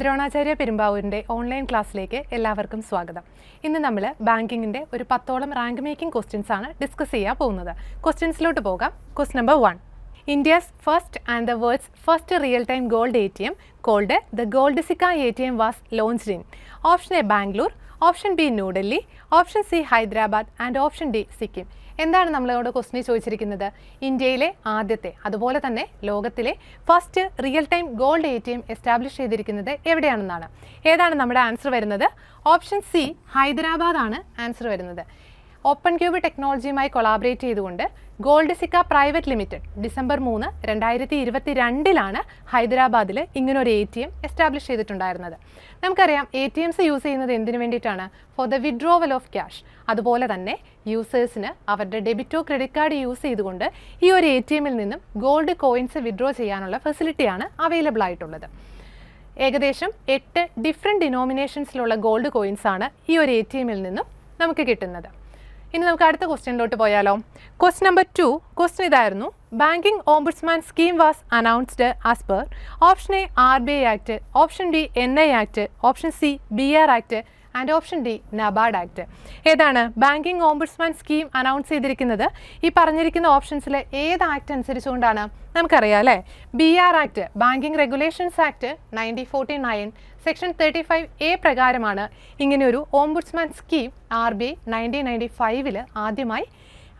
Dronacharya പെരുമ്പാവൂരിന്റെ online ക്ലാസ്സിലേക്ക് എല്ലാവർക്കും സ്വാഗതം. ഇന്ന് നമ്മൾ ബാങ്കിങ്ങിന്റെ ഒരു പത്തോളം റാങ്ക് മേക്കിംഗ് ക്വസ്റ്റ്യൻസ് ആണ് ഡിസ്കസ് ചെയ്യാൻ പോകുന്നത്. ക്വസ്റ്റ്യൻസിലോട്ട് പോകാം. Quest number one India's first and the world's first real time gold A T M called the gold Sikka A T M was launched in option A Bangalore option B New Delhi option C Hyderabad and option D Sikkim എന്താണ് നമ്മളോട് ക്വസ്റ്റിനെ ചോദിച്ചിരിക്കുന്നത്? ഇന്ത്യയിലെ ആദ്യത്തെ അതുപോലെ തന്നെ ലോകത്തിലെ first real time gold A T M establish ചെയ്തിരിക്കുന്നത് എവിടെയാണെന്നാണ്? ഏതാണ് നമ്മുടെ ആൻസർ വരുന്നത്? ഓപ്ഷൻ സി ഹൈദരാബാദ് ആണ് ആൻസർ വരുന്നത്. ഓപ്പൺ ക്യൂബ് ടെക്നോളജിയുമായി കൊളാബറേറ്റ് ചെയ്തുകൊണ്ട് gold Sikka private limited December മൂന്ന് രണ്ടായിരത്തി ഇരുപത്തി രണ്ടിലാണ് ഹൈദരാബാദിൽ ഇങ്ങനൊരു എ ടി എം എസ്റ്റാബ്ലിഷ് ചെയ്തിട്ടുണ്ടായിരുന്നത്. നമുക്കറിയാം എ ടി എംസ് യൂസ് ചെയ്യുന്നത് എന്തിനു വേണ്ടിയിട്ടാണ്? For the withdrawal of cash അതുപോലെ തന്നെ യൂസേഴ്സിന് അവരുടെ ഡെബിറ്റോ ക്രെഡിറ്റ് കാർഡ് യൂസ് ചെയ്തുകൊണ്ട് ഈ ഒരു എ ടി എമ്മിൽ നിന്നും ഗോൾഡ് കോയിൻസ് വിഡ്രോ ചെയ്യാനുള്ള ഫെസിലിറ്റിയാണ് അവൈലബിൾ ആയിട്ടുള്ളത്. ഏകദേശം എട്ട് ഡിഫറെന്റ് ഡിനോമിനേഷൻസിലുള്ള ഗോൾഡ് കോയിൻസാണ് ഈ ഒരു എ ടി എമ്മിൽ നിന്നും നമുക്ക് കിട്ടുന്നത്. ഇനി നമുക്ക് അടുത്ത ക്വസ്റ്റ്യനിലോട്ട് പോയാലോ. ക്വസ്റ്റ്യൻ നമ്പർ ടു ക്വസ്റ്റ്യൻ ഇതായിരുന്നു. Banking ombudsman scheme was announced as per option A R B I act option B N I act option C B R act and option D NABARD act ഏതാണ്? Banking ombudsman scheme announce ചെയ്തിരിക്കുന്നത്. ഈ പറഞ്ഞിരിക്കുന്ന ഓപ്ഷൻസിലെ ഏത് act അനുസരിച്ചുകൊണ്ടാണ്? നമുക്കറിയാം അല്ലേ? B R act banking regulations act nineteen forty nine section thirty five A പ്രകാരമാണ് ഇങ്ങനെയൊരു ombudsman scheme R B I nineteen ninety ഫൈവിൽ ആദ്യമായി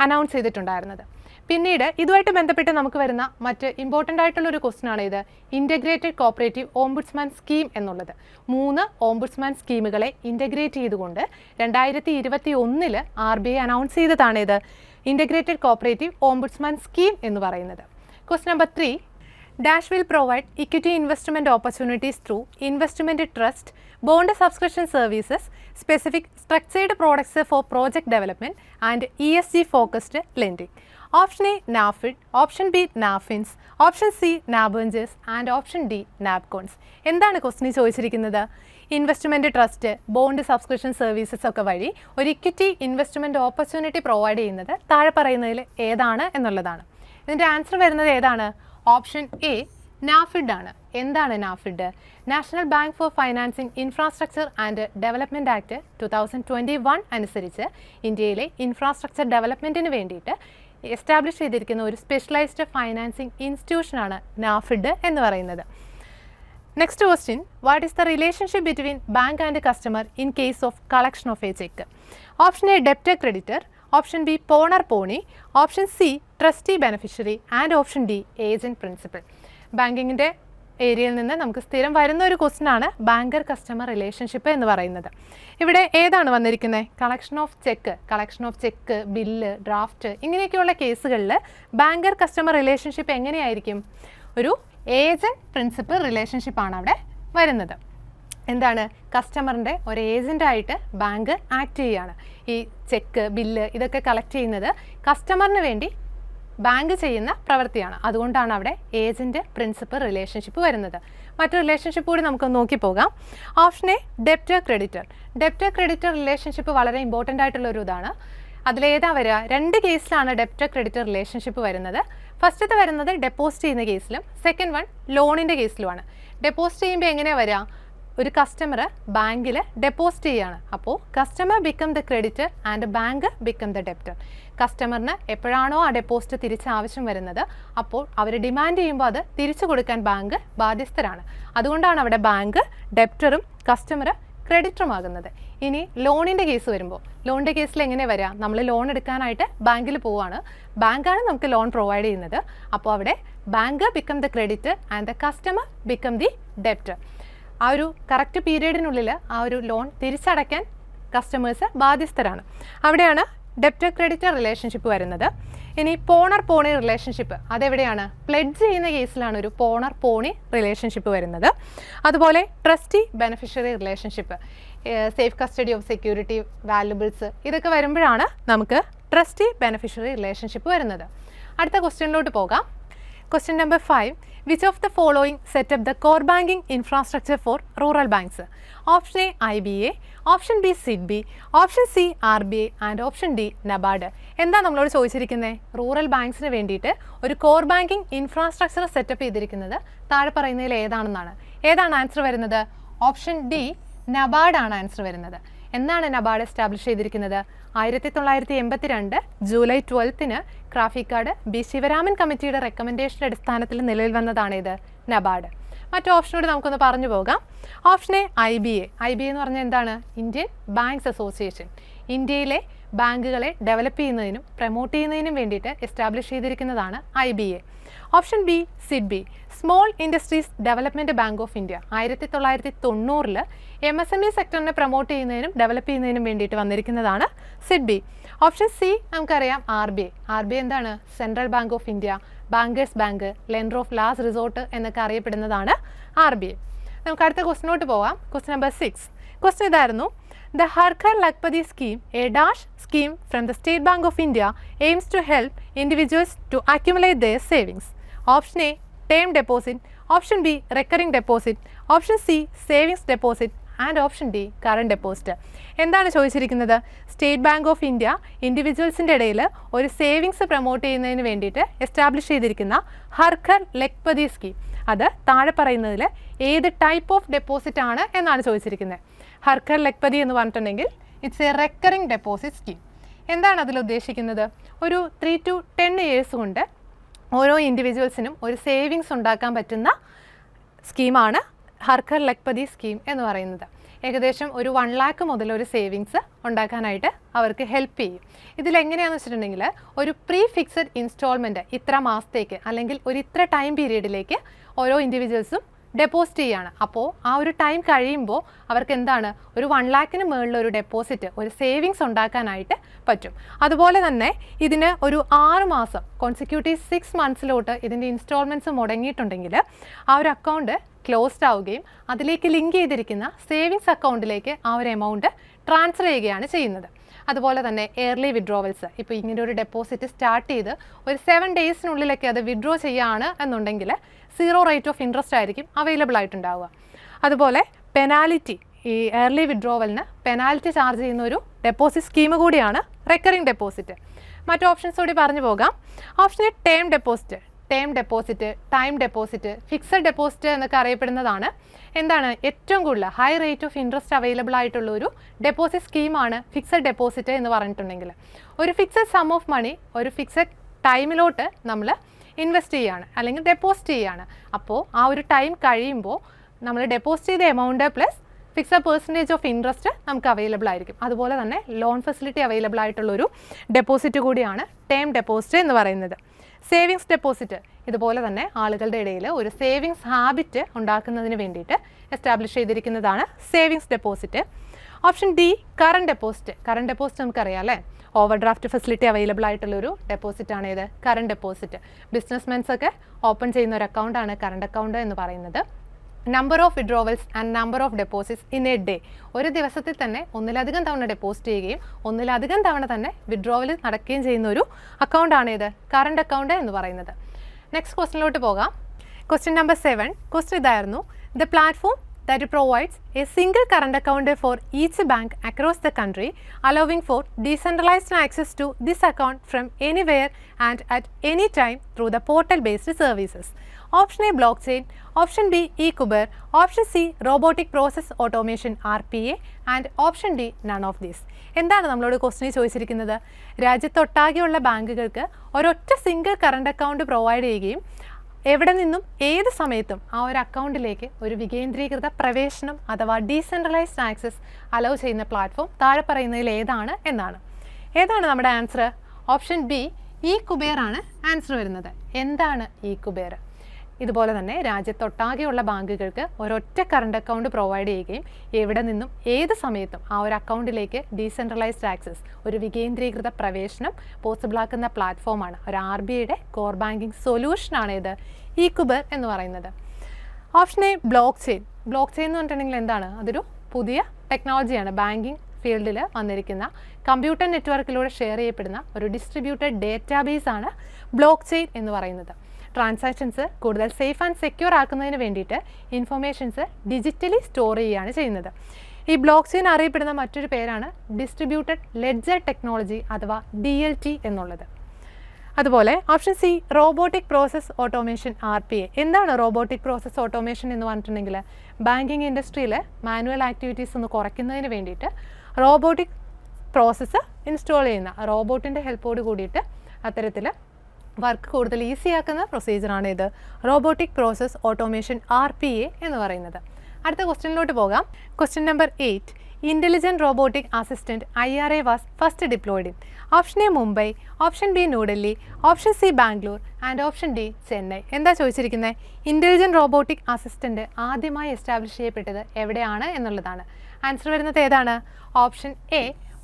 അനൗൺസ് ചെയ്തിട്ടുണ്ടായിരുന്നത്. പിന്നീട് ഇതുമായിട്ട് ബന്ധപ്പെട്ട് നമുക്ക് വരുന്ന മറ്റ് ഇമ്പോർട്ടന്റ് ആയിട്ടുള്ള ഒരു ക്വസ്റ്റൻ ആണ് ഇത്. ഇന്റഗ്രേറ്റഡ് കോപ്പറേറ്റീവ് ഓംബുഡ്സ്മാൻ സ്കീം എന്നുള്ളത്. മൂന്ന് ഓംബുഡ്സ്മാൻ സ്കീമുകളെ ഇന്റഗ്രേറ്റ് ചെയ്തുകൊണ്ട് രണ്ടായിരത്തി ഇരുപത്തി ഒന്നിൽ ആർ ബി ഐ അനൗൺസ് ചെയ്തതാണ് ഇത്. ഇന്റഗ്രേറ്റഡ് കോപ്പറേറ്റീവ് ഓംബുഡ്സ്മാൻ സ്കീം എന്ന് പറയുന്നത്. Quest number three dash will provide equity investment opportunities through investment trust bond subscription services specific structured products for project development and E S G focused lending option A NaBFID option B NaBFINS option C NABVENTURES and option D NABCONS എന്താണ് ക്വസ്റ്റിന് ചോദിച്ചിരിക്കുന്നത്? Investment trust bond subscription services ഒക്കെ വഴി ഒരു equity investment opportunity provide ചെയ്യുന്നത് താഴെ പറയുന്നതിൽ ഏതാണ് എന്നുള്ളതാണ്. ഇതിന്റെ ആൻസർ വരുന്നത് ഏതാണ്? ഓപ്ഷൻ എ നാഫിഡ് ആണ്. എന്താണ് NaBFID national bank for financing infrastructure and development act two thousand twenty one അനുസരിച്ച് ഇന്ത്യയിലെ ഇൻഫ്രാസ്ട്രക്ചർ ഡെവലപ്മെന്റിന് വേണ്ടിയിട്ട് എസ്റ്റാബ്ലിഷ് ചെയ്തിരിക്കുന്ന ഒരു സ്പെഷ്യലൈസ്ഡ് ഫൈനാൻസിങ് ഇൻസ്റ്റിറ്റ്യൂഷനാണ് നാഫിഡ് എന്ന് പറയുന്നത്. Next question what is the relationship between bank and customer in case of collection of a cheque option A debtor creditor option B pawnor pawnee option C trustee beneficiary and option D agent principal ബാങ്കിങ്ങിന്റെ ഏരിയയിൽ നിന്ന് നമുക്ക് സ്ഥിരം വരുന്ന ഒരു question ആണ് banker customer relationship എന്ന് പറയുന്നത്. ഇവിടെ ഏതാണ് വന്നിരിക്കുന്നത്? Collection of cheque collection of cheque bill draft ഇങ്ങനെയൊക്കെയുള്ള കേസുകളിൽ ബാങ്കർ കസ്റ്റമർ റിലേഷൻഷിപ്പ് എങ്ങനെയായിരിക്കും? ഒരു ഏജന്റ് പ്രിൻസിപ്പൽ റിലേഷൻഷിപ്പ് ആണ് അവിടെ വരുന്നത്. എന്താണ്? കസ്റ്റമറിന്റെ ഒരു ഏജന്റായിട്ട് ബാങ്ക് ആക്ട് ചെയ്യുകയാണ്. ഈ ചെക്ക് ബില്ല് ഇതൊക്കെ കളക്ട് ചെയ്യുന്നത് കസ്റ്റമറിന് വേണ്ടി ബാങ്ക് ചെയ്യുന്ന പ്രവൃത്തിയാണ്. അതുകൊണ്ടാണ് അവിടെ ഏജന്റ് പ്രിൻസിപ്പൽ റിലേഷൻഷിപ്പ് വരുന്നത്. മറ്റു റിലേഷൻഷിപ്പ് കൂടി നമുക്ക് നോക്കി പോകാം option A debtor creditor debtor creditor relationship വളരെ ഇമ്പോർട്ടന്റ് ആയിട്ടുള്ള ഒരു ഇതാണ്. അതിലേതാ വരിക? രണ്ട് കേസിലാണ് ഡെപ്റ്റർ ക്രെഡിറ്റർ റിലേഷൻഷിപ്പ് വരുന്നത്. ഫസ്റ്റത്തെ വരുന്നത് ഡെപ്പോസിറ്റ് ചെയ്യുന്ന കേസിലും സെക്കൻഡ് വൺ ലോണിന്റെ കേസിലുമാണ്. ഡെപ്പോസിറ്റ് ചെയ്യുമ്പോൾ എങ്ങനെയാണ് വരിക? ഒരു കസ്റ്റമർ ബാങ്കിൽ ഡെപ്പോസിറ്റ് ചെയ്യാണ്. അപ്പോൾ customer become the creditor and bank become the debtor കസ്റ്റമറിന് എപ്പോഴാണോ ആ ഡെപ്പോസിറ്റ് തിരിച്ച് ആവശ്യം വരുന്നത് അപ്പോൾ അവർ ഡിമാൻഡ് ചെയ്യുമ്പോൾ അത് തിരിച്ചു കൊടുക്കാൻ ബാങ്ക് ബാധ്യസ്ഥരാണ്. അതുകൊണ്ടാണ് അവിടെ ബാങ്ക് ഡെപ്റ്ററും കസ്റ്റമർ ക്രെഡിറ്ററുമാകുന്നത് ഇനി ലോണിന്റെ കേസ് വരുമ്പോൾ ലോണിന്റെ കേസിൽ എങ്ങനെ വരിക നമ്മൾ ലോൺ എടുക്കാനായിട്ട് ബാങ്കിൽ പോവാണ്. ബാങ്കാണ് നമുക്ക് ലോൺ പ്രൊവൈഡ് ചെയ്യുന്നത്. അപ്പോൾ അവിടെ bank become the credit and the customer become the debtor ആ ഒരു കറക്റ്റ് പീരീഡിനുള്ളിൽ ആ ഒരു ലോൺ തിരിച്ചടയ്ക്കാൻ കസ്റ്റമേഴ്സ് ബാധ്യസ്ഥരാണ്. അവിടെയാണ് ഡെപ്റ്റർ ക്രെഡിറ്റർ റിലേഷൻഷിപ്പ് വരുന്നത്. ഇനി പോണർ പോണി റിലേഷൻഷിപ്പ് അതെവിടെയാണ്? പ്ലെഡ്ജ് ചെയ്യുന്ന കേസിലാണ് ഒരു പോണർ പോണി റിലേഷൻഷിപ്പ് വരുന്നത്. അതുപോലെ trustee beneficiary relationship safe custody of security valuables ഇതൊക്കെ വരുമ്പോഴാണ് നമുക്ക് ട്രസ്റ്റി ബെനഫിഷ്യറി റിലേഷൻഷിപ്പ് വരുന്നത്. അടുത്ത ക്വസ്റ്റ്യനിലോട്ട് പോകാം. Number five which of the following setup the core banking infrastructure for rural banks option A I B A option B SIDBI option C R B I and option D NABARD എന്താ നമ്മളോട് ചോദിച്ചിരിക്കുന്നത് rural ബാങ്ക്സിന് വേണ്ടിയിട്ട് ഒരു core banking infrastructure setup ചെയ്തിരിക്കുന്നത് താഴെ പറയുന്നതിൽ ഏതാണെന്നാണ്. ഏതാണ് answer വരുന്നത്? ഓപ്ഷൻ ഡി നബാർഡാണ് ആൻസർ വരുന്നത്. എന്നാണ് നബാർഡ് എസ്റ്റാബ്ലിഷ് ചെയ്തിരിക്കുന്നത്? ആയിരത്തി തൊള്ളായിരത്തി എൺപത്തിരണ്ട് ജൂലൈ ട്വൽത്തിന് ക്രാഫിക്കാർഡ് ബി ശിവരാമൻ കമ്മിറ്റിയുടെ റെക്കമെൻഡേഷന്റെ അടിസ്ഥാനത്തിൽ നിലവിൽ വന്നതാണ് ഇത് നബാർഡ്. മറ്റു ഓപ്ഷനോട് നമുക്കൊന്ന് പറഞ്ഞു പോകാം. Option A I B A I B എന്ന് പറഞ്ഞാൽ എന്താണ്? ഇന്ത്യൻ ബാങ്ക്സ് അസോസിയേഷൻ ഇന്ത്യയിലെ ബാങ്കുകളെ ഡെവലപ്പ് ചെയ്യുന്നതിനും പ്രൊമോട്ട് ചെയ്യുന്നതിനും വേണ്ടിയിട്ട് establish ചെയ്തിരിക്കുന്നതാണ് I B A option B SIDBI small industries development bank of India ആയിരത്തി തൊള്ളായിരത്തി തൊണ്ണൂറിൽ എം എസ് എം ഇ സെക്ടറിനെ പ്രൊമോട്ട് ചെയ്യുന്നതിനും ഡെവലപ്പ് ചെയ്യുന്നതിനും വേണ്ടിയിട്ട് വന്നിരിക്കുന്നതാണ് സിഡ്ബി ഓപ്ഷൻ സി നമുക്കറിയാം R B I R B I എന്താണ്? Central bank of India bankers bank lender of last resort എന്നൊക്കെ അറിയപ്പെടുന്നതാണ് ആർ ബി ഐ നമുക്ക് അടുത്ത ക്വസ്റ്റിനോട്ട് പോവാം. ക്വസ്റ്റ്യൻ നമ്പർ സിക്സ് ക്വസ്റ്റ്യൻ ഇതായിരുന്നു. The Harkar Lakpadi scheme, a dash scheme from the State Bank of India, aims to help individuals to accumulate their savings. Option A, term deposit. Option B, recurring deposit. Option C, savings deposit. And option D current deposit എന്താണ് ചോദിച്ചിരിക്കുന്നത്? State bank of India ഇൻഡിവിജ്വൽസിന്റെ ഇടയിൽ ഒരു savings promote ചെയ്യുന്നതിന് വേണ്ടിയിട്ട് establish ചെയ്തിരിക്കുന്ന ഹർഖർ Lakhpati scheme അത് താഴെ പറയുന്നതിൽ ഏത് ടൈപ്പ് ഓഫ് ഡെപ്പോസിറ്റ് ആണ് എന്നാണ് ചോദിച്ചിരിക്കുന്നത്. ഹർഖർ ലഖ്പതി എന്ന് പറഞ്ഞിട്ടുണ്ടെങ്കിൽ it's a recurring deposit scheme എന്താണ് അതിൽ ഉദ്ദേശിക്കുന്നത്? ഒരു ത്രീ ടു ടെൻ ഇയേഴ്സ് കൊണ്ട് ഓരോ ഇൻഡിവിജ്വൽസിനും ഒരു സേവിങ്സ് ഉണ്ടാക്കാൻ പറ്റുന്ന സ്കീമാണ് ഹർക്കർ ലഖ്പതി സ്കീം എന്ന് പറയുന്നത്. ഏകദേശം ഒരു വൺ ലാക്ക് മുതൽ ഒരു സേവിങ്സ് ഉണ്ടാക്കാനായിട്ട് അവർക്ക് ഹെൽപ്പ് ചെയ്യും. ഇതിലെങ്ങനെയാണെന്ന് വെച്ചിട്ടുണ്ടെങ്കിൽ ഒരു പ്രീ ഫിക്സഡ് ഇൻസ്റ്റാൾമെന്റ് ഇത്ര മാസത്തേക്ക് അല്ലെങ്കിൽ ഒരു ഇത്ര ടൈം പീരീഡിലേക്ക് ഓരോ ഇൻഡിവിജ്വൽസും ഡെപ്പോസിറ്റ് ചെയ്യുകയാണ് അപ്പോൾ ആ ഒരു ടൈം കഴിയുമ്പോൾ അവർക്ക് എന്താണ്? ഒരു വൺ ലാക്കിന് മുകളിൽ ഒരു ഡെപ്പോസിറ്റ് ഒരു സേവിങ്സ് ഉണ്ടാക്കാനായിട്ട് പറ്റും. അതുപോലെ തന്നെ ഇതിന് ഒരു ആറ് മാസം കോൺസിക്യൂട്ടീവ് സിക്സ് മന്ത്സിലോട്ട് ഇതിന്റെ ഇൻസ്റ്റാൾമെന്റ്സ് മുടങ്ങിയിട്ടുണ്ടെങ്കിൽ ആ ഒരു അക്കൗണ്ട് ക്ലോസ്ഡ് ആവുകയും അതിലേക്ക് ലിങ്ക് ചെയ്തിരിക്കുന്ന സേവിങ്സ് അക്കൗണ്ടിലേക്ക് ആ ഒരു എമൗണ്ട് ട്രാൻസ്ഫർ ചെയ്യുകയാണ് ചെയ്യുന്നത്. അതുപോലെ തന്നെ എയർലി വിഡ്രോവൽസ് ഇപ്പോൾ ഇങ്ങനെ ഒരു ഡെപ്പോസിറ്റ് സ്റ്റാർട്ട് ചെയ്ത് ഒരു സെവൻ ഡേയ്സിനുള്ളിലൊക്കെ അത് വിഡ്രോ ചെയ്യുകയാണ് എന്നുണ്ടെങ്കിൽ സീറോ റേറ്റ് ഓഫ് ഇൻട്രസ്റ്റ് ആയിരിക്കും അവൈലബിൾ ആയിട്ടുണ്ടാവുക. അതുപോലെ പെനാലിറ്റി ഈ എയർലി വിഡ്രോവലിന് പെനാൽറ്റി ചാർജ് ചെയ്യുന്ന ഒരു ഡെപ്പോസിറ്റ് സ്കീം കൂടിയാണ് റെക്കറിംഗ് ഡെപ്പോസിറ്റ് മറ്റ് ഓപ്ഷൻസ് കൂടി പറഞ്ഞു പോകാം. Option term deposit term deposit time deposit fixed deposit എന്നൊക്കെ അറിയപ്പെടുന്നതാണ്. എന്താണ്? ഏറ്റവും കൂടുതൽ high rate of interest available ആയിട്ടുള്ള ഒരു ഡെപ്പോസിറ്റ് സ്കീമാണ് ഫിക്സഡ് ഡെപ്പോസിറ്റ് എന്ന് പറഞ്ഞിട്ടുണ്ടെങ്കിൽ. ഒരു ഫിക്സഡ് സം ഓഫ് മണി ഒരു ഫിക്സഡ് ടൈമിലോട്ട് നമ്മൾ ഇൻവെസ്റ്റ് ചെയ്യുകയാണ് അല്ലെങ്കിൽ ഡെപ്പോസിറ്റ് ചെയ്യുകയാണ് അപ്പോൾ ആ ഒരു ടൈം കഴിയുമ്പോൾ നമ്മൾ ഡെപ്പോസിറ്റ് ചെയ്ത amount plus fixed percentage of interest നമുക്ക് അവൈലബിൾ ആയിരിക്കും. അതുപോലെ തന്നെ ലോൺ ഫെസിലിറ്റി അവൈലബിൾ ആയിട്ടുള്ളൊരു ഡെപ്പോസിറ്റ് കൂടിയാണ് ടേം ഡെപ്പോസിറ്റ് എന്ന് പറയുന്നത്. Savings deposit. ഇതുപോലെ തന്നെ ആളുകളുടെ ഇടയിൽ ഒരു സേവിങ്സ് ഹാബിറ്റ് ഉണ്ടാക്കുന്നതിന് വേണ്ടിയിട്ട് establish ചെയ്തിരിക്കുന്നതാണ് savings deposit. Option D current deposit. Current deposit നമുക്കറിയാം അല്ലേ? ഓവർ ഡ്രാഫ്റ്റ് ഫെസിലിറ്റി അവൈലബിൾ ആയിട്ടുള്ളൊരു ഡെപ്പോസിറ്റ് ആണ് ഇത് കറണ്ട് ഡെപ്പോസിറ്റ്. ബിസിനസ്മെൻസ് ഒക്കെ ഓപ്പൺ ചെയ്യുന്ന ഒരു അക്കൗണ്ടാണ് കറണ്ട് അക്കൗണ്ട് എന്ന് പറയുന്നത്. Number of withdrawals and number of deposits in a day ഒരു ദിവസത്തിൽ തന്നെ ഒന്നിലധികം തവണ ഡെപ്പോസിറ്റ് ചെയ്യുകയും ഒന്നിലധികം തവണ തന്നെ വിഡ്രോവൽ നടക്കുകയും ചെയ്യുന്ന ഒരു അക്കൗണ്ടാണ് ഇത് കറണ്ട് അക്കൗണ്ട് എന്ന് പറയുന്നത്. നെക്സ്റ്റ് ക്വസ്റ്റിനിലോട്ട് പോകാം. ക്വസ്റ്റ്യൻ നമ്പർ സെവൻ ക്വസ്റ്റ്യൻ ഇതായിരുന്നു. The platform that provides a single current account for each bank across the country, allowing for decentralized access to this account from anywhere and at any time through the portal-based services. Option option B e Kuber option C robotic process automation R P A and option D none of these എന്താണ് നമ്മളോട് ക്വസ്റ്റിനെ ചോദിച്ചിരിക്കുന്നത്? രാജ്യത്തൊട്ടാകെയുള്ള ബാങ്കുകൾക്ക് ഒരൊറ്റ single current account provide ചെയ്യുകയും എവിടെ നിന്നും ഏത് സമയത്തും ആ ഒരു അക്കൗണ്ടിലേക്ക് ഒരു വികേന്ദ്രീകൃത പ്രവേശനം അഥവാ ഡീസെൻട്രലൈസ്ഡ് ആക്സസ് അലൗ ചെയ്യുന്ന പ്ലാറ്റ്ഫോം താഴെ പറയുന്നതിൽ ഏതാണ് എന്നാണ്. ഏതാണ് നമ്മുടെ ആൻസർ ഓപ്ഷൻ ബി ഈ കുബേറാണ് ആൻസർ വരുന്നത്. എന്താണ് ഈ കുബേർ ഇതുപോലെ തന്നെ രാജ്യത്തൊട്ടാകെയുള്ള ബാങ്കുകൾക്ക് ഒരൊറ്റ കറണ്ട് അക്കൗണ്ട് പ്രൊവൈഡ് ചെയ്യുകയും എവിടെ നിന്നും ഏത് സമയത്തും ആ ഒരു അക്കൗണ്ടിലേക്ക് ഡീസെൻട്രലൈസ്ഡ് ആക്സസ് ഒരു വികേന്ദ്രീകൃത പ്രവേശനം പോസിബിളാക്കുന്ന പ്ലാറ്റ്ഫോമാണ് ഒരു ആർ ബി ഐയുടെ കോർ ബാങ്കിങ് സൊല്യൂഷനാണ് ഇത്. ഈ കുബർ എന്ന് പറയുന്നത്. Option A blockchain blockchain എന്ന് പറഞ്ഞിട്ടുണ്ടെങ്കിൽ എന്താണ്? അതൊരു പുതിയ ടെക്നോളജിയാണ് ബാങ്കിങ് ഫീൽഡിൽ വന്നിരിക്കുന്ന കമ്പ്യൂട്ടർ നെറ്റ്വർക്കിലൂടെ ഷെയർ ചെയ്യപ്പെടുന്ന ഒരു ഡിസ്ട്രിബ്യൂട്ടഡ് ഡേറ്റാബേസ് ആണ് ബ്ലോക്ക് ചെയിൻ എന്ന് പറയുന്നത്. ട്രാൻസാക്ഷൻസ് കൂടുതൽ സേഫ് ആൻഡ് സെക്യൂർ ആക്കുന്നതിന് വേണ്ടിയിട്ട് ഇൻഫർമേഷൻസ് ഡിജിറ്റലി സ്റ്റോർ ചെയ്യുകയാണ് ചെയ്യുന്നത്. ഈ ബ്ലോക്ക് ചെയിൻ അറിയപ്പെടുന്ന മറ്റൊരു പേരാണ് ഡിസ്ട്രിബ്യൂട്ടഡ് ലെഡ്ജർ ടെക്നോളജി അഥവാ ഡി എൽ ടി എന്നുള്ളത്. അതുപോലെ option C robotic process automation R P A എന്താണ് റോബോട്ടിക് പ്രോസസ് ഓട്ടോമേഷൻ എന്ന് പറഞ്ഞിട്ടുണ്ടെങ്കിൽ ബാങ്കിങ് ഇൻഡസ്ട്രിയിൽ മാനുവൽ ആക്ടിവിറ്റീസ് ഒന്ന് കുറയ്ക്കുന്നതിന് വേണ്ടിയിട്ട് റോബോട്ടിക് പ്രോസസ്സ് ഇൻസ്റ്റാൾ ചെയ്യുന്ന റോബോട്ടിന്റെ ഹെൽപ്പോട് കൂടിയിട്ട് അത്തരത്തിൽ വർക്ക് കൂടുതൽ ഈസി ആക്കുന്ന പ്രൊസീജിയറാണ് ഇത്. Robotic process automation R P A എന്ന് പറയുന്നത്. അടുത്ത ക്വസ്റ്റ്യനിലോട്ട് പോകാം. Question number eight intelligent robotic assistant I R A was first deployed in option A Mumbai option B New Delhi option C Bangalore and option D Chennai എന്താ ചോദിച്ചിരിക്കുന്നത് intelligent robotic assistant ആദ്യമായി establish ചെയ്യപ്പെട്ടത് എവിടെയാണ് എന്നുള്ളതാണ്. Answer വരുന്നത് ഏതാണ്? Option A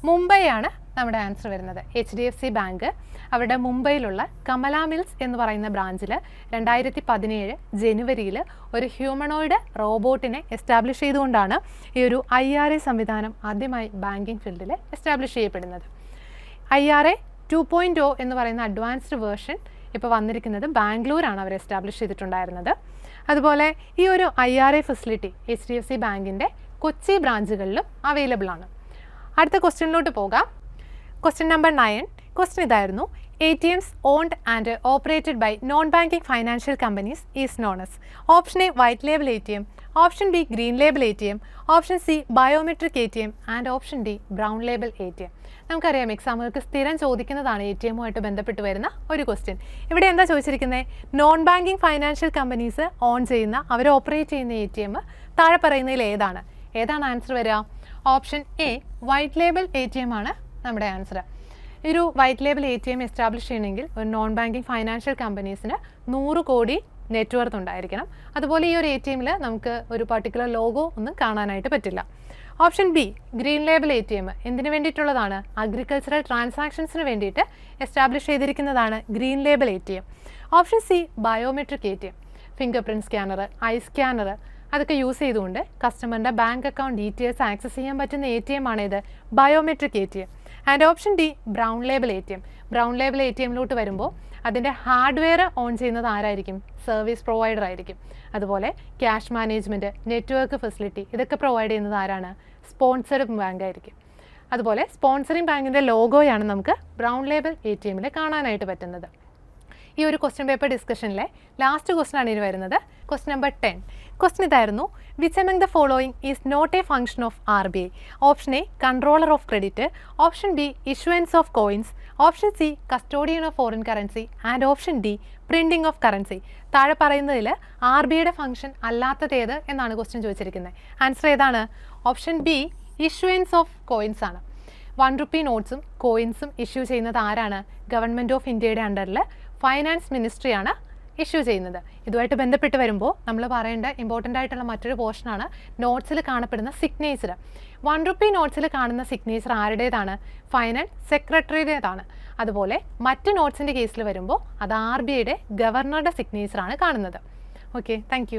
Mumbai ആണ്. നമ്മുടെ ആൻസർ വരുന്നത്. H D F C bank അവരുടെ മുംബൈയിലുള്ള കമല മിൽസ് എന്ന് പറയുന്ന ബ്രാഞ്ചിൽ രണ്ടായിരത്തി പതിനേഴ് ജനുവരിയിൽ ഒരു ഹ്യൂമണോയിഡ് റോബോട്ടിനെ എസ്റ്റാബ്ലിഷ് ചെയ്തുകൊണ്ടാണ് ഈ ഒരു ഐ ആർ എ സംവിധാനം ആദ്യമായി ബാങ്കിങ് ഫീൽഡിൽ എസ്റ്റാബ്ലിഷ് ചെയ്യപ്പെടുന്നത്. I R A two point O എന്ന് പറയുന്ന അഡ്വാൻസ്ഡ് വേർഷൻ ഇപ്പോൾ വന്നിരിക്കുന്നത് ബാംഗ്ലൂരാണ് അവർ എസ്റ്റാബ്ലിഷ് ചെയ്തിട്ടുണ്ടായിരുന്നത്. അതുപോലെ ഈ ഒരു I R A facility H D F C ബാങ്കിന്റെ കൊച്ചി ബ്രാഞ്ചുകളിലും അവൈലബിൾ ആണ്. അടുത്ത ക്വസ്റ്റ്യനിലോട്ട് പോകാം. ക്വസ്റ്റ്യൻ നമ്പർ നയൻ ക്വസ്റ്റ്യൻ ഇതായിരുന്നു. A T Ms owned and operated by non banking financial companies is known as option A white label A T M option B green label A T M option C biometric A T M and option D brown label A T M നമുക്കറിയാം എക്സാമുകൾക്ക് സ്ഥിരം ചോദിക്കുന്നതാണ് A T എമ്മുമായിട്ട് ബന്ധപ്പെട്ട് വരുന്ന ഒരു question ഇവിടെ എന്താ ചോദിച്ചിരിക്കുന്നത് non banking financial companies own ചെയ്യുന്ന അവർ ഓപ്പറേറ്റ് ചെയ്യുന്ന എ ടി എം താഴെ പറയുന്നതിൽ ഏതാണ്? ഏതാണ് ആൻസർ വരിക? Option A white label A T M ആണ്. നമ്മുടെ ആൻസർ ഈ ഒരു white label A T M establish ചെയ്യണമെങ്കിൽ ഒരു നോൺ ബാങ്കിങ് ഫൈനാൻഷ്യൽ കമ്പനീസിന് നൂറ് കോടി നെറ്റ്വർത്ത് ഉണ്ടായിരിക്കണം. അതുപോലെ ഈ ഒരു എ ടി എമ്മിൽ നമുക്ക് ഒരു പർട്ടിക്കുലർ ലോഗോ ഒന്നും കാണാനായിട്ട് പറ്റില്ല. Option B green label A T M എന്തിനു വേണ്ടിയിട്ടുള്ളതാണ്? അഗ്രികൾച്ചറൽ ട്രാൻസാക്ഷൻസിന് വേണ്ടിയിട്ട് establish ചെയ്തിരിക്കുന്നതാണ് green label A T M option C biometric A T M fingerprint scanner eye scanner അതൊക്കെ യൂസ് ചെയ്തുകൊണ്ട് കസ്റ്റമറിന്റെ ബാങ്ക് അക്കൗണ്ട് ഡീറ്റെയിൽസ് ആക്സസ് ചെയ്യാൻ പറ്റുന്ന എ ടി എം ആണ് ഇത് biometric A T M and option D brown label A T M brown label A T എമ്മിലോട്ട് വരുമ്പോൾ അതിന്റെ hardware on ചെയ്യുന്നത് ആരായിരിക്കും? സർവീസ് പ്രൊവൈഡർ ആയിരിക്കും. അതുപോലെ ക്യാഷ് മാനേജ്മെന്റ് നെറ്റ്വർക്ക് ഫെസിലിറ്റി ഇതൊക്കെ പ്രൊവൈഡ് ചെയ്യുന്നത് ആരാണ്? സ്പോൺസർഡ് ബാങ്ക് ആയിരിക്കും. അതുപോലെ സ്പോൺസറിങ് ബാങ്കിന്റെ ലോഗോയാണ് നമുക്ക് ബ്രൗൺ ലേബിൾ എ ടി എമ്മിൽ കാണാനായിട്ട് പറ്റുന്നത്. ഈ ഒരു ക്വസ്റ്റ്യൻ പേപ്പർ ഡിസ്കഷനിലെ ലാസ്റ്റ് ക്വസ്റ്റൻ ആണ് ഇനി വരുന്നത്. ക്വസ്റ്റ്യൻ നമ്പർ ടെൻ ക്വസ്റ്റ്യൻ ഇതായിരുന്നു. Which among the following is not a function of R B I option A controller of credit option B issuance of coins option C custodian of foreign currency and option D printing of currency താഴെ പറയുന്നതിൽ R B ഐയുടെ function അല്ലാത്തതേത് എന്നാണ് question ചോദിച്ചിരിക്കുന്നത് answer ഏതാണ്? Option B issuance of coins ആണ്. One rupee നോട്ട്സും കോയിൻസും ഇഷ്യൂ ചെയ്യുന്നത് ആരാണ്? ഗവൺമെന്റ് ഓഫ് ഇന്ത്യയുടെ അണ്ടറിൽ ഫൈനാൻസ് മിനിസ്ട്രിയാണ് ഇഷ്യൂ ചെയ്യുന്നത്. ഇതുമായിട്ട് ബന്ധപ്പെട്ട് വരുമ്പോൾ നമ്മൾ പറയേണ്ട ഇമ്പോർട്ടന്റ് ആയിട്ടുള്ള മറ്റൊരു പോർഷനാണ് നോട്ട്സിൽ കാണപ്പെടുന്ന സിഗ്നേച്ചർ വൺ റുപ്പി നോട്ട്സിൽ കാണുന്ന സിഗ്നേച്ചർ ആരുടേതാണ്? ഫൈനാൻസ് സെക്രട്ടറിയുടേതാണ് അതുപോലെ മറ്റ് നോട്ട്സിന്റെ കേസിൽ വരുമ്പോൾ അത് ആർ ബി ഐയുടെ ഗവർണറുടെ സിഗ്നേച്ചറാണ് കാണുന്നത്. Okay thank